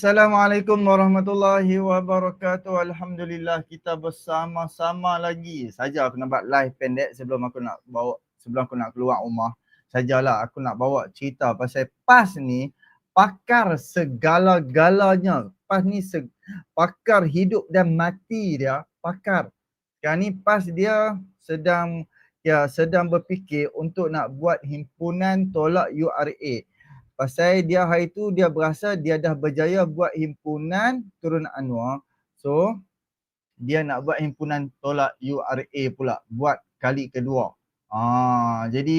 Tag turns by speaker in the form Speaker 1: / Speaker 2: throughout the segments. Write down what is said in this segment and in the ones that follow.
Speaker 1: Assalamualaikum warahmatullahi wabarakatuh. Alhamdulillah kita bersama-sama lagi. Saja aku nak buat live pendek sebelum aku nak bawa sebelum aku nak keluar rumah. Sajalah aku nak bawa cerita pasal PAS ni pakar segala-galanya. PAS ni se- pakar hidup dan mati dia, pakar. Sekarang ni PAS dia sedang ya sedang berfikir untuk nak buat himpunan tolak URA. Pasal dia hari tu dia berasa dia dah berjaya buat himpunan turun Anwar. So dia nak buat himpunan tolak URA pula buat kali kedua. Ah jadi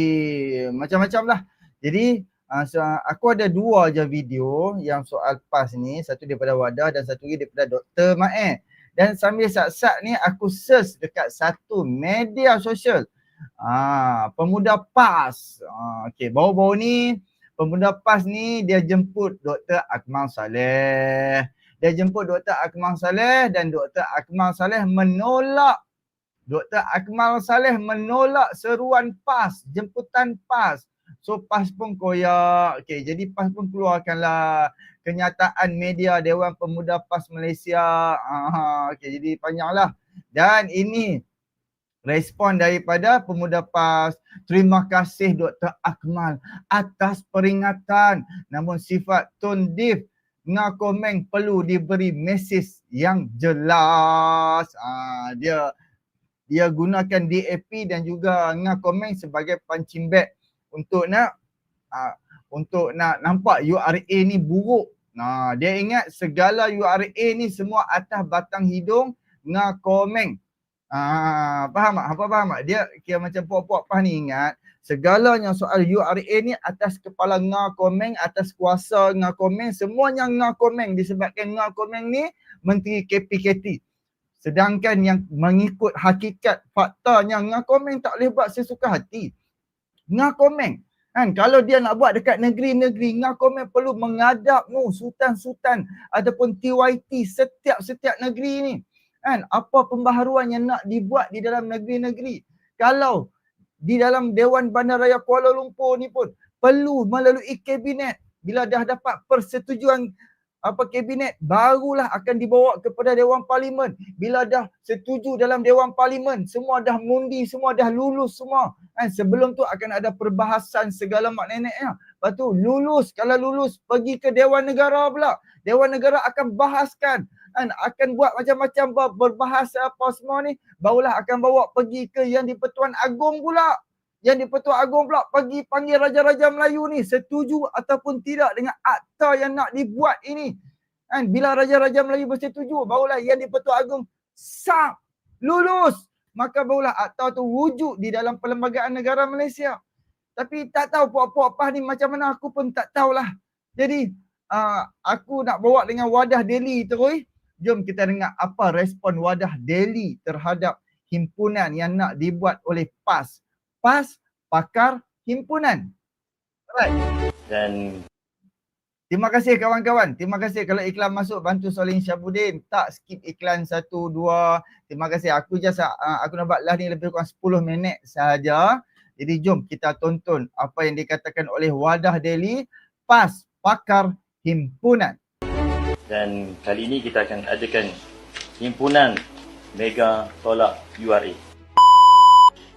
Speaker 1: macam-macam lah. Jadi uh, so, aku ada dua je video yang soal PAS ni. Satu daripada Wadah dan satu lagi daripada Dr. Ma'e. Dan sambil sat-sat ni aku search dekat satu media sosial. Ah, pemuda PAS. Ah, okay, baru-baru ni pemuda PAS ni dia jemput Dr. Akmal Saleh. Dia jemput Dr. Akmal Saleh dan Dr. Akmal Saleh menolak Dr. Akmal Saleh menolak seruan PAS, jemputan PAS. So PAS pun koyak. Okay, jadi PAS pun keluarkanlah kenyataan media Dewan Pemuda PAS Malaysia. Ah, okay, jadi panjanglah. Dan ini respon daripada pemuda PAS. Terima kasih Dr. Akmal atas peringatan. Namun sifat Tun Div ngakomeng perlu diberi mesej yang jelas. Ah, dia dia gunakan DAP dan juga ngakomeng sebagai punching bag untuk nak uh, untuk nak nampak URA ni buruk. Nah, dia ingat segala URA ni semua atas batang hidung ngakomeng. Ah, faham tak? Apa faham tak? Dia kira macam puak-puak pas ni ingat segalanya soal URA ni atas kepala ngakomeng, atas kuasa ngakomeng, semuanya ngakomeng disebabkan ngakomeng ni menteri KPKT. Sedangkan yang mengikut hakikat faktanya ngakomeng tak boleh buat sesuka hati. Ngakomeng kan kalau dia nak buat dekat negeri-negeri ngakomeng perlu mengadap nu sultan-sultan ataupun TYT setiap-setiap negeri ni kan? Apa pembaharuan yang nak dibuat di dalam negeri-negeri? Kalau di dalam Dewan Bandaraya Kuala Lumpur ni pun perlu melalui kabinet. Bila dah dapat persetujuan apa kabinet barulah akan dibawa kepada Dewan Parlimen. Bila dah setuju dalam Dewan Parlimen semua dah mundi semua dah lulus semua. Kan? Sebelum tu akan ada perbahasan segala mak neneknya lepas tu lulus. Kalau lulus pergi ke Dewan Negara pula. Dewan Negara akan bahaskan kan akan buat macam-macam berbahasa apa semua ni barulah akan bawa pergi ke yang di Pertuan Agong pula yang di Pertuan Agong pula pergi panggil Raja-Raja Melayu ni setuju ataupun tidak dengan akta yang nak dibuat ini. Kan? Bila Raja-Raja Melayu bersetuju, barulah yang di Pertuan Agong sah, lulus. Maka barulah akta tu wujud di dalam perlembagaan negara Malaysia. Tapi tak tahu puak-puak apa ni macam mana aku pun tak tahulah. Jadi uh, aku nak bawa dengan wadah Delhi terus. Jom kita dengar apa respon wadah Delhi terhadap himpunan yang nak dibuat oleh PAS PAS Pakar Himpunan. Alright.
Speaker 2: Dan
Speaker 1: Terima kasih kawan-kawan. Terima kasih kalau iklan masuk bantu Solin Syabudin. Tak skip iklan satu, dua. Terima kasih. Aku just uh, aku nak buat live ni lebih kurang 10 minit sahaja. Jadi jom kita tonton apa yang dikatakan oleh Wadah Delhi PAS Pakar Himpunan.
Speaker 2: Dan kali ini kita akan adakan himpunan Mega Tolak URA.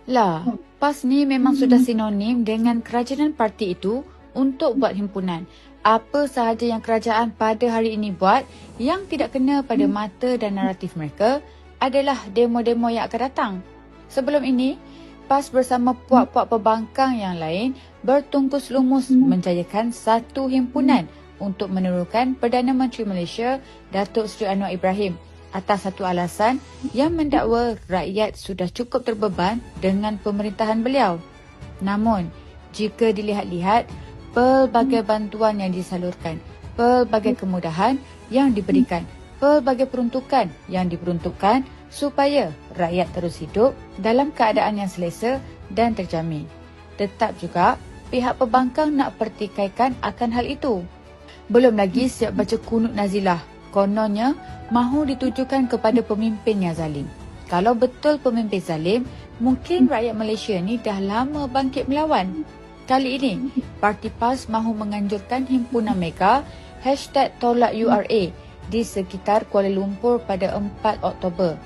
Speaker 3: Lah, PAS ni memang sudah sinonim dengan kerajaan parti itu untuk buat himpunan. Apa sahaja yang kerajaan pada hari ini buat yang tidak kena pada mata dan naratif mereka adalah demo-demo yang akan datang. Sebelum ini, PAS bersama puak-puak pembangkang yang lain bertungkus lumus menjayakan satu himpunan untuk menerukan Perdana Menteri Malaysia Datuk Seri Anwar Ibrahim atas satu alasan yang mendakwa rakyat sudah cukup terbeban dengan pemerintahan beliau. Namun, jika dilihat-lihat, pelbagai bantuan yang disalurkan, pelbagai kemudahan yang diberikan, pelbagai peruntukan yang diperuntukkan supaya rakyat terus hidup dalam keadaan yang selesa dan terjamin. Tetap juga pihak pembangkang nak pertikaikan akan hal itu. Belum lagi siap baca kunut nazilah kononnya mahu ditujukan kepada pemimpin yang zalim. Kalau betul pemimpin zalim, mungkin rakyat Malaysia ni dah lama bangkit melawan. Kali ini, Parti PAS mahu menganjurkan himpunan Mega hashtag tolak URA di sekitar Kuala Lumpur pada 4 Oktober.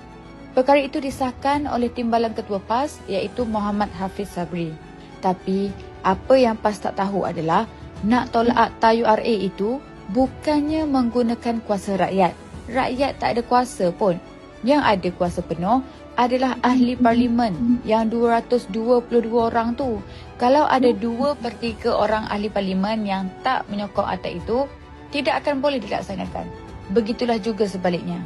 Speaker 3: Perkara itu disahkan oleh Timbalan Ketua PAS iaitu Muhammad Hafiz Sabri. Tapi apa yang PAS tak tahu adalah nak tolak akta URA itu bukannya menggunakan kuasa rakyat. Rakyat tak ada kuasa pun. Yang ada kuasa penuh adalah ahli parlimen yang 222 orang tu. Kalau ada 2 per 3 orang ahli parlimen yang tak menyokong akta itu, tidak akan boleh dilaksanakan. Begitulah juga sebaliknya.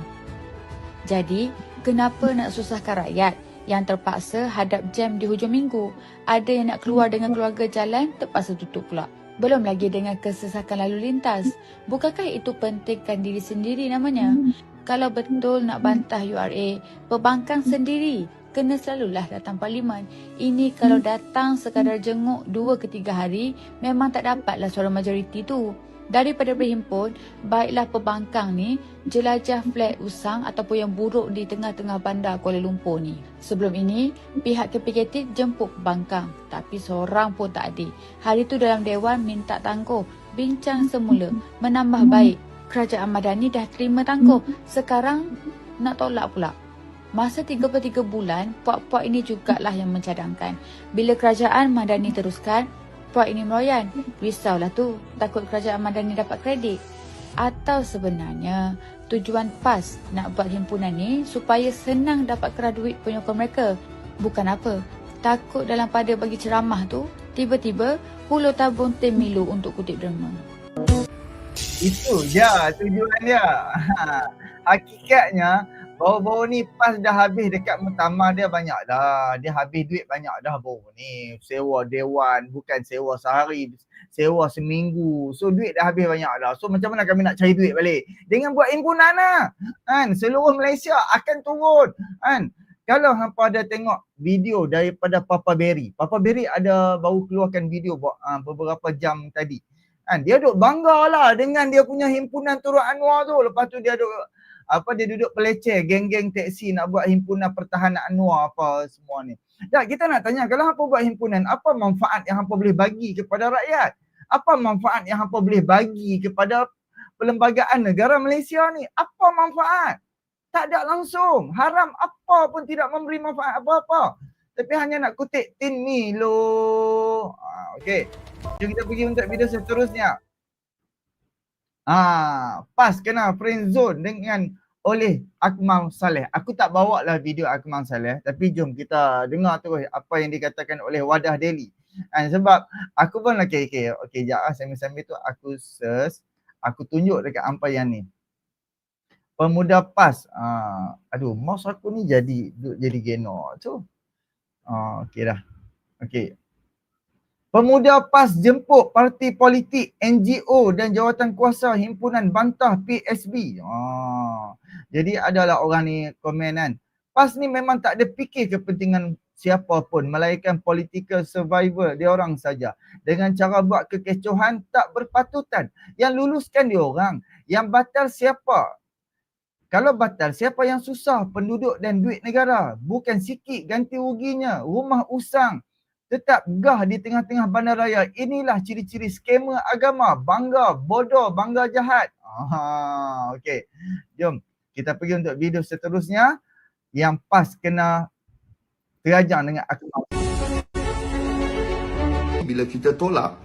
Speaker 3: Jadi, kenapa nak susahkan rakyat yang terpaksa hadap jam di hujung minggu? Ada yang nak keluar dengan keluarga jalan, terpaksa tutup pula. Belum lagi dengan kesesakan lalu lintas. Bukankah itu pentingkan diri sendiri namanya? Kalau betul nak bantah URA, pembangkang sendiri kena selalulah datang parlimen. Ini kalau datang sekadar jenguk dua ke tiga hari, memang tak dapatlah suara majoriti tu. Daripada berhimpun, baiklah pembangkang ni jelajah flat usang ataupun yang buruk di tengah-tengah bandar Kuala Lumpur ni. Sebelum ini, pihak KPKT jemput pembangkang tapi seorang pun tak ada. Hari tu dalam Dewan minta tangguh, bincang semula, menambah baik kerajaan Madani dah terima tangguh. Sekarang nak tolak pula. Masa 33 bulan, puak-puak ini jugalah yang mencadangkan. Bila kerajaan Madani teruskan, puak ini meroyan. Risaulah tu, takut kerajaan Madani dapat kredit. Atau sebenarnya, tujuan PAS nak buat himpunan ni supaya senang dapat kerah duit penyokong mereka. Bukan apa, takut dalam pada bagi ceramah tu, tiba-tiba hulu tabung tim milu untuk kutip derma.
Speaker 1: Itu je tujuan dia. Hakikatnya baru-baru ni pas dah habis dekat muktamar dia banyak dah. Dia habis duit banyak dah baru ni. Sewa dewan bukan sewa sehari, sewa seminggu. So duit dah habis banyak dah. So macam mana kami nak cari duit balik? Dengan buat himpunan lah. Kan? Seluruh Malaysia akan turun. Kan? Kalau hampa ada tengok video daripada Papa Berry. Papa Berry ada baru keluarkan video uh, beberapa jam tadi. Kan? Dia duduk bangga lah dengan dia punya himpunan Turut Anwar tu. Lepas tu dia duduk apa dia duduk peleceh geng-geng teksi nak buat himpunan pertahanan Anwar apa semua ni. Ya kita nak tanya kalau hampa buat himpunan apa manfaat yang hampa boleh bagi kepada rakyat? Apa manfaat yang hampa boleh bagi kepada perlembagaan negara Malaysia ni? Apa manfaat? Tak ada langsung. Haram apa pun tidak memberi manfaat apa-apa. Tapi hanya nak kutip tin ni lo. Ha, okay. Jom kita pergi untuk video seterusnya. Ah, pas kena friend zone dengan oleh Akmal Saleh. Aku tak bawa lah video Akmal Saleh tapi jom kita dengar terus apa yang dikatakan oleh Wadah Daily. And sebab aku pun nak okay, okay, okay jap ah sambil-sambil tu aku search, aku tunjuk dekat apa yang ni. Pemuda PAS. Ah, aduh, mouse aku ni jadi jadi geno tu. Ah, okay dah. Okay, Pemuda PAS jemput parti politik, NGO dan jawatan kuasa himpunan bantah PSB. Oh. Jadi adalah orang ni komen kan. PAS ni memang tak ada fikir kepentingan siapa pun melainkan political survivor dia orang saja. Dengan cara buat kekecohan tak berpatutan. Yang luluskan dia orang. Yang batal siapa? Kalau batal siapa yang susah penduduk dan duit negara? Bukan sikit ganti ruginya. Rumah usang tetap gah di tengah-tengah bandaraya. Inilah ciri-ciri skema agama. Bangga, bodoh, bangga jahat. Aha, okey. Jom kita pergi untuk video seterusnya yang pas kena terajar dengan akal.
Speaker 4: Bila kita tolak,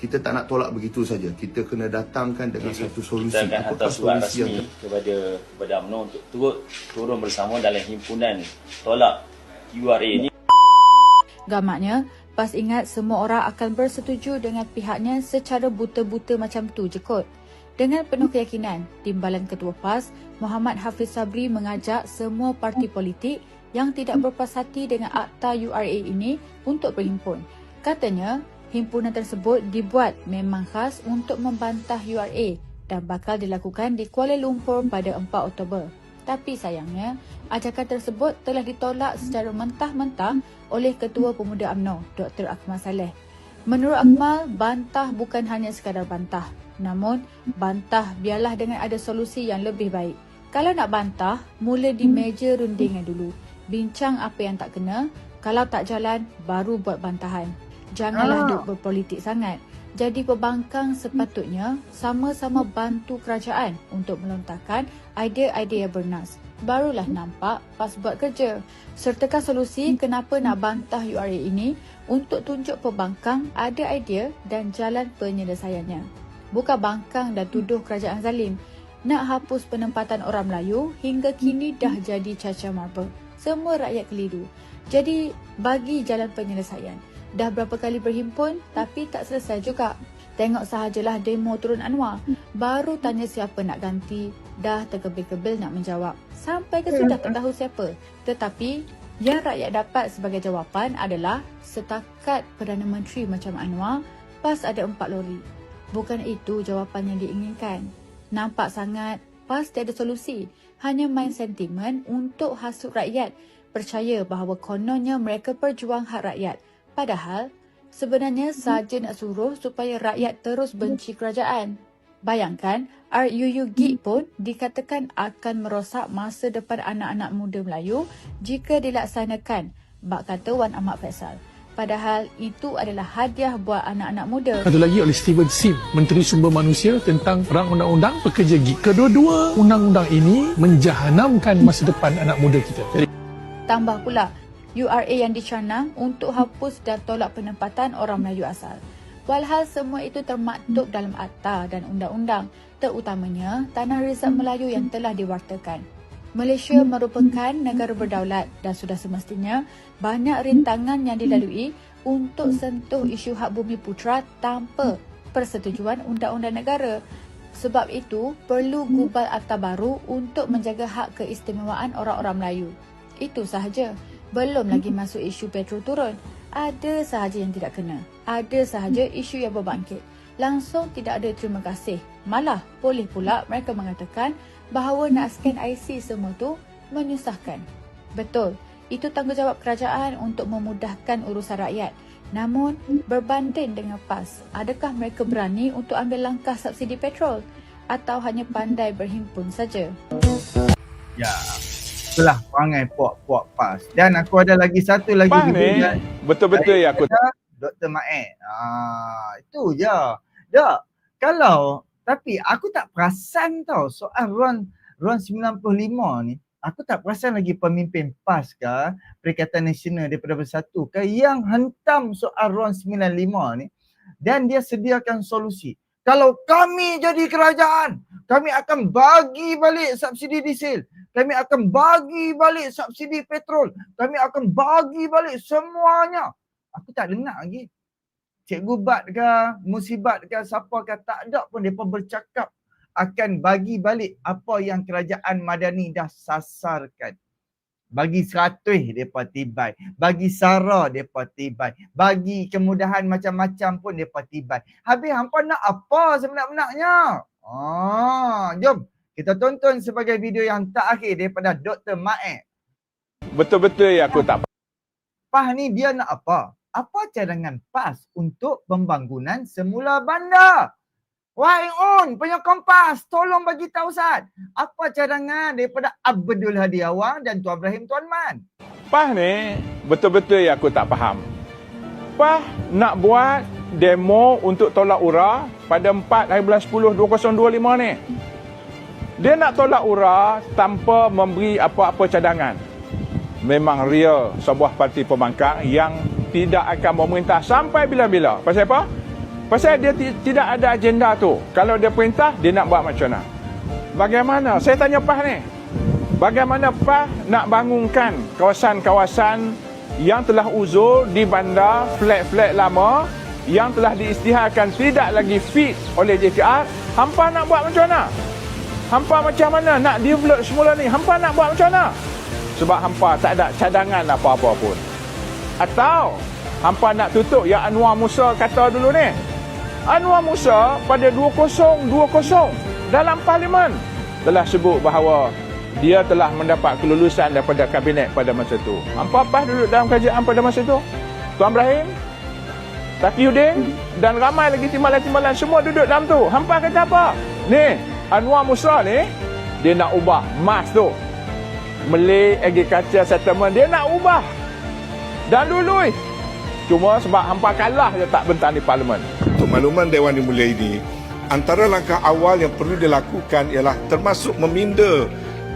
Speaker 4: kita tak nak tolak begitu saja. Kita kena datangkan dengan
Speaker 2: Kita-
Speaker 4: satu solusi.
Speaker 2: Kita akan hantar surat
Speaker 4: solusi
Speaker 2: rasmi kepada kepada UMNO untuk turut turun bersama dalam himpunan tolak URA ni.
Speaker 3: Gamaknya, PAS ingat semua orang akan bersetuju dengan pihaknya secara buta-buta macam tu je kot. Dengan penuh keyakinan, Timbalan Ketua PAS, Muhammad Hafiz Sabri mengajak semua parti politik yang tidak berpuas hati dengan akta URA ini untuk berhimpun. Katanya, himpunan tersebut dibuat memang khas untuk membantah URA dan bakal dilakukan di Kuala Lumpur pada 4 Oktober. Tapi sayangnya, ajakan tersebut telah ditolak secara mentah-mentah oleh Ketua Pemuda UMNO, Dr. Akmal Saleh. Menurut Akmal, bantah bukan hanya sekadar bantah. Namun, bantah biarlah dengan ada solusi yang lebih baik. Kalau nak bantah, mula di meja rundingan dulu. Bincang apa yang tak kena. Kalau tak jalan, baru buat bantahan. Janganlah
Speaker 1: Ah.
Speaker 3: duk berpolitik sangat. Jadi pembangkang sepatutnya sama-sama bantu kerajaan untuk melontarkan idea-idea yang bernas. Barulah nampak PAS buat kerja. Sertakan solusi kenapa nak bantah URA ini untuk tunjuk pembangkang ada idea dan jalan penyelesaiannya. Bukan bangkang dan tuduh kerajaan zalim. Nak hapus penempatan orang Melayu hingga kini dah jadi caca marba. Semua rakyat keliru. Jadi bagi jalan penyelesaian. Dah berapa kali berhimpun tapi tak selesai juga. Tengok sahajalah demo turun Anwar. Baru tanya siapa nak ganti. Dah terkebil-kebil nak menjawab. Sampai ke sudah tak tahu siapa. Tetapi yang rakyat dapat sebagai jawapan adalah setakat Perdana Menteri macam Anwar, PAS ada empat lori. Bukan itu jawapan yang diinginkan. Nampak sangat PAS tiada solusi. Hanya main sentimen untuk hasut rakyat. Percaya bahawa kononnya mereka perjuang hak rakyat. Padahal sebenarnya saja nak suruh supaya rakyat terus benci kerajaan. Bayangkan RUU GIG pun dikatakan akan merosak masa depan anak-anak muda Melayu jika dilaksanakan. Bak kata Wan Ahmad Faisal. Padahal itu adalah hadiah buat anak-anak muda.
Speaker 5: Satu lagi oleh Steven Sim, Menteri Sumber Manusia tentang rang undang-undang pekerja gig. Kedua-dua undang-undang ini menjahanamkan masa depan anak muda kita.
Speaker 3: Tambah pula URA yang dicanang untuk hapus dan tolak penempatan orang Melayu asal. Walhal semua itu termaktub dalam akta dan undang-undang, terutamanya Tanah Rizal Melayu yang telah diwartakan. Malaysia merupakan negara berdaulat dan sudah semestinya banyak rintangan yang dilalui untuk sentuh isu hak bumi putra tanpa persetujuan undang-undang negara. Sebab itu, perlu gubal akta baru untuk menjaga hak keistimewaan orang-orang Melayu. Itu sahaja. Belum lagi masuk isu petrol turun. Ada sahaja yang tidak kena. Ada sahaja isu yang berbangkit. Langsung tidak ada terima kasih. Malah boleh pula mereka mengatakan bahawa nak scan IC semua tu menyusahkan. Betul, itu tanggungjawab kerajaan untuk memudahkan urusan rakyat. Namun, berbanding dengan PAS, adakah mereka berani untuk ambil langkah subsidi petrol? Atau hanya pandai berhimpun saja?
Speaker 1: Ya. Itulah perangai puak-puak PAS. Dan aku ada lagi satu lagi yang
Speaker 6: betul-betul ya aku
Speaker 1: Dr. Maek. Ah, itu je. Tak. Kalau tapi aku tak perasan tau soal ruang ruang 95 ni. Aku tak perasan lagi pemimpin PAS ke Perikatan Nasional daripada Bersatu ke yang hentam soal ruang 95 ni dan dia sediakan solusi. Kalau kami jadi kerajaan, kami akan bagi balik subsidi diesel. Kami akan bagi balik subsidi petrol. Kami akan bagi balik semuanya. Aku tak dengar lagi. Cikgu Bat ke, Musibat ke, siapa ke, tak ada pun mereka bercakap akan bagi balik apa yang kerajaan Madani dah sasarkan. Bagi seratus mereka tibai. Bagi sara mereka tibai. Bagi kemudahan macam-macam pun mereka tibai. Habis hampa nak apa sebenar-benarnya? Ah, jom kita tonton sebagai video yang terakhir daripada Dr. Maek.
Speaker 6: betul-betul ya aku tak
Speaker 1: PAS ni dia nak apa? Apa cadangan PAS untuk pembangunan semula bandar? Wahai On, penyokong PAS, tolong bagi tahu Ustaz. Apa cadangan daripada Abdul Hadi Awang dan Tuan Ibrahim Tuan Man?
Speaker 6: PAH ni betul-betul ya aku tak faham. PAH nak buat demo untuk tolak URA pada 4 hari bulan 10 2025 ni. Dia nak tolak URA tanpa memberi apa-apa cadangan. Memang real sebuah parti pembangkang yang tidak akan memerintah sampai bila-bila. Pasal apa? Pasal dia ti- tidak ada agenda tu. Kalau dia perintah, dia nak buat macam mana? Bagaimana? Saya tanya PAH ni. Bagaimana PAH nak bangunkan kawasan-kawasan yang telah uzur di bandar flat-flat lama yang telah diisytiharkan tidak lagi fit oleh JKR, hampa nak buat macam mana? Hampa macam mana nak develop semula ni? Hampa nak buat macam mana? Sebab hampa tak ada cadangan apa-apa pun. Atau hampa nak tutup yang Anwar Musa kata dulu ni. Anwar Musa pada 2020 dalam parlimen telah sebut bahawa dia telah mendapat kelulusan daripada kabinet pada masa itu. Hampa apa duduk dalam kerajaan pada masa itu? Tuan Ibrahim, Taqiyuddin dan ramai lagi timbalan-timbalan semua duduk dalam tu. Hampa kata apa? Ni, Anwar Musa ni dia nak ubah MAS tu. Malay Agriculture Settlement dia nak ubah. Dan lului. Cuma sebab hampa kalah je tak bentang di parlimen.
Speaker 4: Untuk
Speaker 7: makluman Dewan Yang Mulia ini, antara langkah awal yang perlu dilakukan ialah termasuk meminda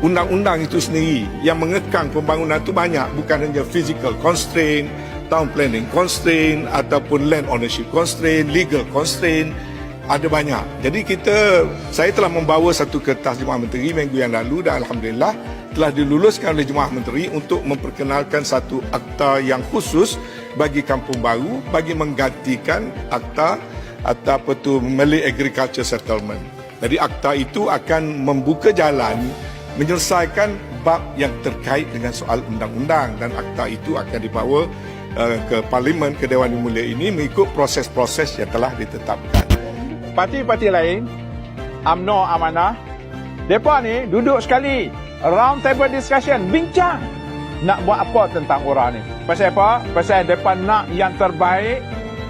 Speaker 7: undang-undang itu sendiri yang mengekang pembangunan itu banyak bukan hanya physical constraint, town planning constraint ataupun land ownership constraint, legal constraint ada banyak. Jadi kita saya telah membawa satu kertas Jemaah Menteri minggu yang lalu dan alhamdulillah telah diluluskan oleh Jemaah Menteri untuk memperkenalkan satu akta yang khusus bagi kampung baru bagi menggantikan akta atau apa tu Malay Agriculture Settlement. Jadi akta itu akan membuka jalan menyelesaikan bab yang terkait dengan soal undang-undang dan akta itu akan dibawa uh, ke parlimen ke Dewan Yang Mulia ini mengikut proses-proses yang telah ditetapkan.
Speaker 6: Parti-parti lain, AMNO Amanah, mereka ni duduk sekali, round table discussion, bincang nak buat apa tentang orang ni. Pasal apa? Pasal mereka nak yang terbaik,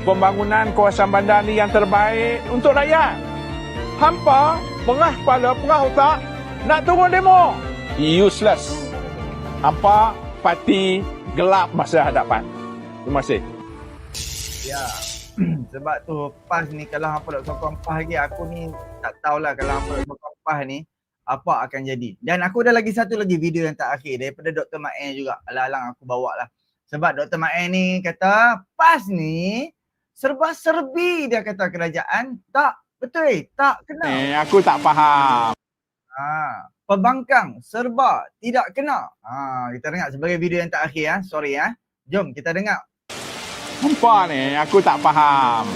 Speaker 6: pembangunan kawasan bandar ni yang terbaik untuk rakyat. Hampa, pengah kepala, pengah otak, nak turun demo. Useless. Hampa parti gelap masa hadapan. Terima kasih.
Speaker 1: Ya. Sebab tu PAS ni kalau hampa nak sokong PAS lagi aku ni tak tahulah kalau hampa nak sokong PAS ni apa akan jadi. Dan aku ada lagi satu lagi video yang tak akhir daripada Dr. Ma'en juga. Alang-alang aku bawa lah. Sebab Dr. Ma'en ni kata PAS ni serba serbi dia kata kerajaan. Tak, betul eh? Tak kena.
Speaker 6: Eh, aku tak faham.
Speaker 1: Ha, pembangkang serba tidak kena. Ha, kita dengar sebagai video yang tak akhir ah. Sorry ah. Jom kita dengar.
Speaker 6: Hampa ni aku tak faham.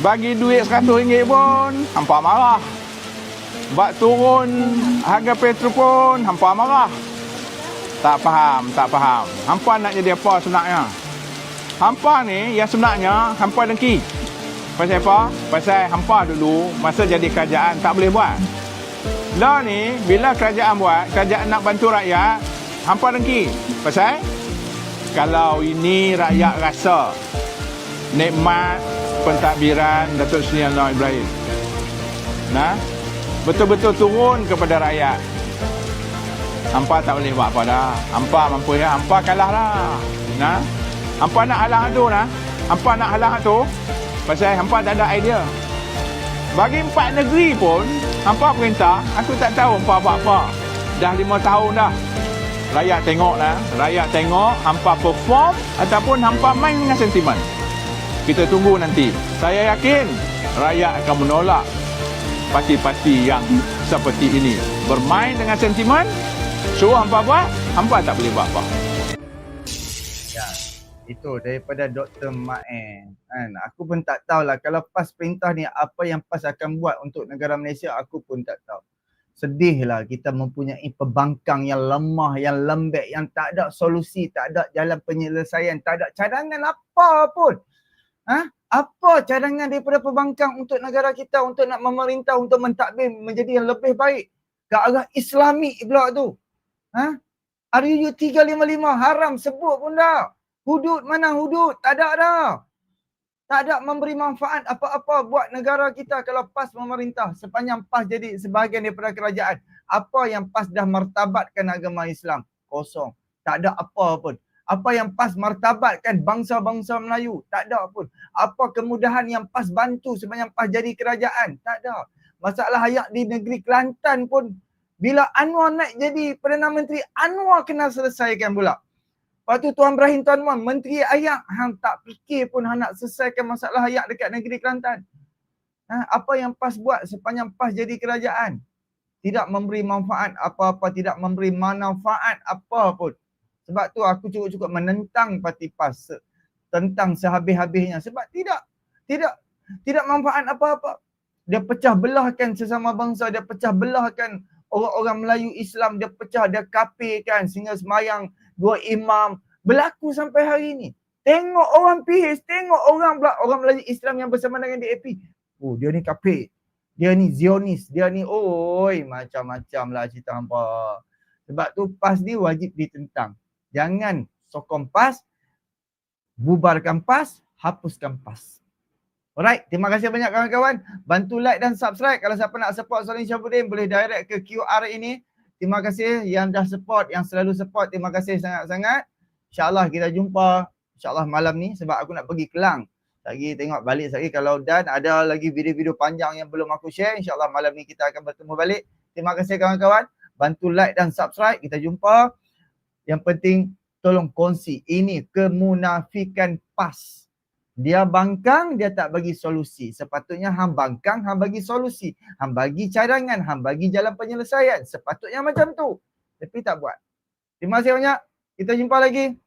Speaker 6: Bagi duit RM100 pun hampa marah. Bak turun harga petrol pun hampa marah. Tak faham, tak faham. Hampa nak jadi apa sebenarnya? Hampa ni yang sebenarnya hampa dengki. Pasal apa? Pasal hampa dulu masa jadi kerajaan tak boleh buat. Lah ni bila kerajaan buat, kerajaan nak bantu rakyat, hampa dengki. Pasal kalau ini rakyat rasa nikmat pentadbiran Datuk Seri Anwar Ibrahim. Nah, betul-betul turun kepada rakyat. Hampa tak boleh buat apa dah. Hampa mampu ya, hampa kalah lah. Nah, hampa nak halang tu nah. Hampa nak halang tu pasal hampa tak ada idea. Bagi empat negeri pun, hampa perintah, aku tak tahu hampa buat apa. Dah lima tahun dah. Rakyat tengok lah. Rakyat tengok hampa perform ataupun hampa main dengan sentimen. Kita tunggu nanti. Saya yakin rakyat akan menolak parti-parti yang seperti ini. Bermain dengan sentimen, suruh hampa buat, hampa tak boleh buat apa.
Speaker 1: Ya. Itu daripada Dr. Ma'en. Kan? Aku pun tak tahulah kalau PAS perintah ni apa yang PAS akan buat untuk negara Malaysia aku pun tak tahu. Sedihlah kita mempunyai pembangkang yang lemah, yang lembek, yang tak ada solusi, tak ada jalan penyelesaian, tak ada cadangan apa pun. Ha? Apa cadangan daripada pembangkang untuk negara kita untuk nak memerintah untuk mentadbir menjadi yang lebih baik ke arah Islami pula tu. Ha? RUU 355 haram sebut pun dah. Hudud mana hudud? Tak ada dah. Tak ada memberi manfaat apa-apa buat negara kita kalau PAS memerintah sepanjang PAS jadi sebahagian daripada kerajaan. Apa yang PAS dah martabatkan agama Islam? Kosong. Tak ada apa pun. Apa yang PAS martabatkan bangsa-bangsa Melayu? Tak ada pun. Apa kemudahan yang PAS bantu sepanjang PAS jadi kerajaan? Tak ada. Masalah hayat di negeri Kelantan pun bila Anwar naik jadi Perdana Menteri, Anwar kena selesaikan pula. Lepas tu Tuan Ibrahim Tuan Muan, Menteri Ayak, hang tak fikir pun hang nak selesaikan masalah ayak dekat negeri Kelantan. Ha, apa yang PAS buat sepanjang PAS jadi kerajaan? Tidak memberi manfaat apa-apa, tidak memberi manfaat apa pun. Sebab tu aku cukup-cukup menentang parti PAS tentang sehabis-habisnya. Sebab tidak, tidak, tidak manfaat apa-apa. Dia pecah belahkan sesama bangsa, dia pecah belahkan orang-orang Melayu Islam, dia pecah, dia kapirkan sehingga semayang dua imam berlaku sampai hari ini. Tengok orang PH, tengok orang pula orang Melayu Islam yang bersama dengan DAP. Oh, dia ni kafir. Dia ni Zionis. Dia ni oi macam-macam lah cerita hampa. Sebab tu PAS ni wajib ditentang. Jangan sokong PAS, bubarkan PAS, hapuskan PAS. Alright, terima kasih banyak kawan-kawan. Bantu like dan subscribe. Kalau siapa nak support Salim Syafuddin boleh direct ke QR ini. Terima kasih yang dah support, yang selalu support. Terima kasih sangat-sangat. InsyaAllah kita jumpa insyaAllah malam ni sebab aku nak pergi Kelang Lagi tengok balik lagi kalau dan ada lagi video-video panjang yang belum aku share. InsyaAllah malam ni kita akan bertemu balik. Terima kasih kawan-kawan. Bantu like dan subscribe. Kita jumpa. Yang penting tolong kongsi. Ini kemunafikan PAS. Dia bangkang, dia tak bagi solusi. Sepatutnya hang bangkang, hang bagi solusi. Hang bagi cadangan, hang bagi jalan penyelesaian. Sepatutnya macam tu. Tapi tak buat. Terima kasih banyak. Kita jumpa lagi.